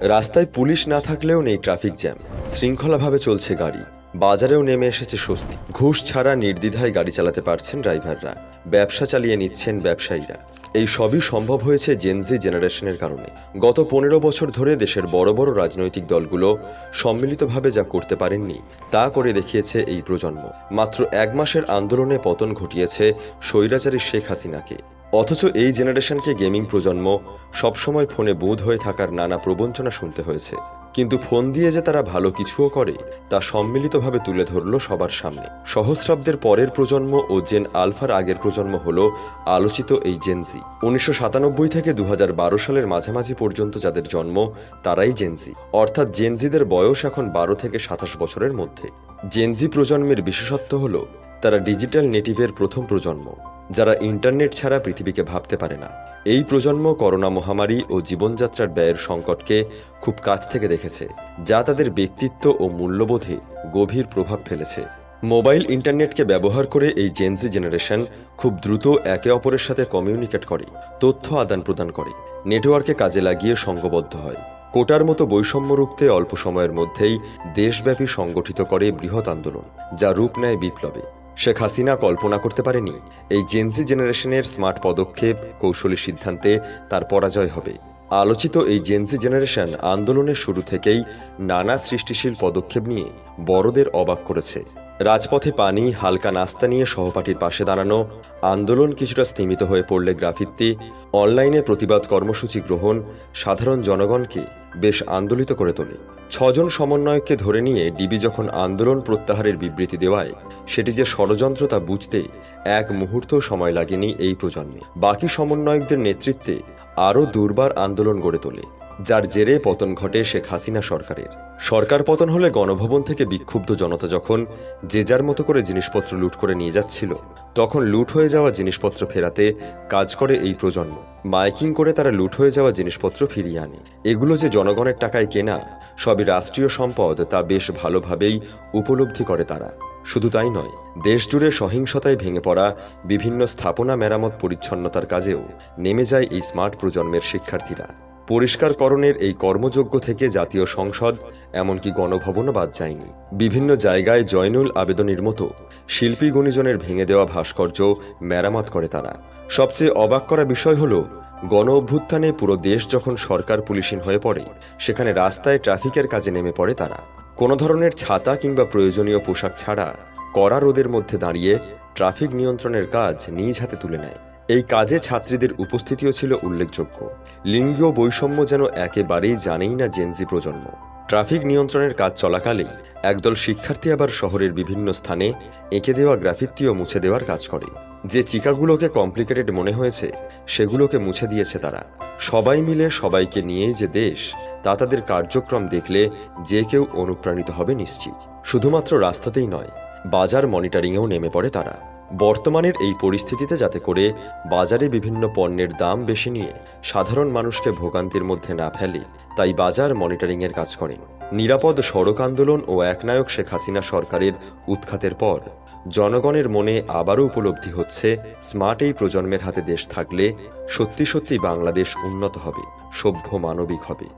রাস্তায় পুলিশ না থাকলেও নেই ট্রাফিক জ্যাম। শৃঙ্খলাভাবে চলছে গাড়ি। বাজারেও নেমে এসেছে স্বস্তি। ঘুষ ছাড়া নির্দ্বিধায় গাড়ি চালাতে পারছেন ড্রাইভাররা। ব্যবসা চালিয়ে নিচ্ছেন ব্যবসায়ীরা। এই সবই সম্ভব হয়েছে জেনজি জেনারেশনের কারণে। গত পনেরো বছর ধরে দেশের বড় বড় রাজনৈতিক দলগুলো সম্মিলিতভাবে যা করতে পারেননি, তা করে দেখিয়েছে এই প্রজন্ম। মাত্র এক মাসের আন্দোলনে পতন ঘটিয়েছে স্বৈরাচারী শেখ হাসিনাকে। অথচ এই জেনারেশনকে গেমিং প্রজন্ম সবসময় ফোনে বোধ হয়ে থাকার নানা প্রবঞ্চনা শুনতে হয়েছে। কিন্তু ফোন দিয়ে যে তারা ভালো কিছুও করে, তা সম্মিলিতভাবে তুলে ধরল সবার সামনে। সহস্রাব্দের পরের প্রজন্ম ও জেন আলফার আগের প্রজন্ম হল আলোচিত এই জেনজি উনিশশো সাতানব্বই থেকে দু হাজার বারো সালের মাঝামাঝি পর্যন্ত যাদের জন্ম, তারাই জেনজি অর্থাৎ জেনজিদের বয়স এখন বারো থেকে সাতাশ বছরের মধ্যে। জেনজি প্রজন্মের বিশেষত্ব হল, তারা ডিজিটাল নেটিভের প্রথম প্রজন্ম। যারা ইন্টারনেট ছাড়া পৃথিবীকে ভাবতে পারে না। এই প্রজন্ম করোনা মহামারী ও জীবনযাত্রার ব্যয়ের সংকটকে খুব কাছ থেকে দেখেছে, যা তাদের ব্যক্তিত্ব ও মূল্যবোধে গভীর প্রভাব ফেলেছে। মোবাইল ইন্টারনেটকে ব্যবহার করে এই জেনজি জেনারেশন খুব দ্রুত একে অপরের সাথে কমিউনিকেট করে, তথ্য আদান প্রদান করে, নেটওয়ার্কে কাজে লাগিয়ে সঙ্গবদ্ধ হয়। কোটার মতো বৈষম্য রুখতে অল্প সময়ের মধ্যেই দেশব্যাপী সংগঠিত করে বৃহৎ আন্দোলন, যা রূপ নেয় বিপ্লবে। শেখ হাসিনা কল্পনা করতে পারেনি এই জেনজি জেনারেশনের স্মার্ট পদক্ষেপ, কৌশলী সিদ্ধান্তে তার পরাজয় হবে। আলোচিত এই জেনজি জেনারেশন আন্দোলনের শুরু থেকেই নানা সৃষ্টিশীল পদক্ষেপ নিয়ে বড়দের অবাক করেছে। রাজপথে পানি, হালকা নাস্তা নিয়ে সহপাঠীর পাশে দাঁড়ানো, আন্দোলন কিছুটা স্তীমিত হয়ে পড়লে গ্রাফিত্তি অনলাইনে প্রতিবাদ কর্মসূচি গ্রহণ সাধারণ জনগণকে বেশ আন্দোলিত করে তোলে। ছজন সমন্বয়ককে ধরে নিয়ে ডিবি যখন আন্দোলন প্রত্যাহারের বিবৃতি দেওয়ায়, সেটি যে ষড়যন্ত্র তা বুঝতে এক মুহূর্ত সময় লাগেনি এই প্রজন্মে। বাকি সমন্বয়কদের নেতৃত্বে আরও দুর্বার আন্দোলন গড়ে তোলে। যার জেরে পতন ঘটে শেখ হাসিনা সরকারের। সরকার পতন হলে গণভবন থেকে বিক্ষুব্ধ জনতা যখন যে যার মতো করে জিনিসপত্র লুট করে নিয়ে যাচ্ছিল, তখন লুট হয়ে যাওয়া জিনিসপত্র ফেরাতে কাজ করে এই প্রজন্ম। মাইকিং করে তারা লুট হয়ে যাওয়া জিনিসপত্র ফিরিয়ে আনে। এগুলো যে জনগণের টাকায় কেনা, সবই রাষ্ট্রীয় সম্পদ, তা বেশ ভালোভাবেই উপলব্ধি করে তারা। শুধু তাই নয়, দেশজুড়ে সহিংসতায় ভেঙে পড়া বিভিন্ন স্থাপনা মেরামত পরিচ্ছন্নতার কাজেও নেমে যায় এই স্মার্ট প্রজন্মের শিক্ষার্থীরা। পরিষ্কারকরণের এই কর্মযোগ্য থেকে জাতীয় সংসদ, এমনকি গণভবনও বাদ যায়নি। বিভিন্ন জায়গায় জয়নুল আবেদনের মতো শিল্পী গুণীজনের ভেঙে দেওয়া ভাস্কর্য মেরামত করে তারা। সবচেয়ে অবাক করা বিষয় হল, গণ অভ্যুত্থানে পুরো দেশ যখন সরকার পুলিশিন হয়ে পড়ে, সেখানে রাস্তায় ট্রাফিকের কাজে নেমে পড়ে তারা। কোনো ধরনের ছাতা কিংবা প্রয়োজনীয় পোশাক ছাড়া কড়া রোদের মধ্যে দাঁড়িয়ে ট্রাফিক নিয়ন্ত্রণের কাজ নিজ হাতে তুলে নেয়। এই কাজে ছাত্রীদের উপস্থিতিও ছিল উল্লেখযোগ্য। লিঙ্গীয় বৈষম্য যেন একেবারেই জানেই না জেনজি প্রজন্ম। ট্রাফিক নিয়ন্ত্রণের কাজ চলাকালেই একদল শিক্ষার্থী আবার শহরের বিভিন্ন স্থানে এঁকে দেওয়া গ্রাফিত্তিও মুছে দেওয়ার কাজ করে। যে চিকাগুলোকে কমপ্লিকেটেড মনে হয়েছে, সেগুলোকে মুছে দিয়েছে তারা। সবাই মিলে সবাইকে নিয়েই যে দেশ, তা তাদের কার্যক্রম দেখলে যে কেউ অনুপ্রাণিত হবে নিশ্চিত। শুধুমাত্র রাস্তাতেই নয়, বাজার মনিটরিংয়েও নেমে পড়ে তারা। বর্তমানের এই পরিস্থিতিতে যাতে করে বাজারে বিভিন্ন পণ্যের দাম বেশি নিয়ে সাধারণ মানুষকে ভোগান্তির মধ্যে না ফেলে, তাই বাজার মনিটরিংয়ের কাজ করেন। নিরাপদ সড়ক আন্দোলন ও একনায়ক শেখ হাসিনা সরকারের উৎখাতের পর জনগণের মনে আবারও উপলব্ধি হচ্ছে, স্মার্ট এই প্রজন্মের হাতে দেশ থাকলে সত্যি সত্যি বাংলাদেশ উন্নত হবে, সভ্য মানবিক হবে।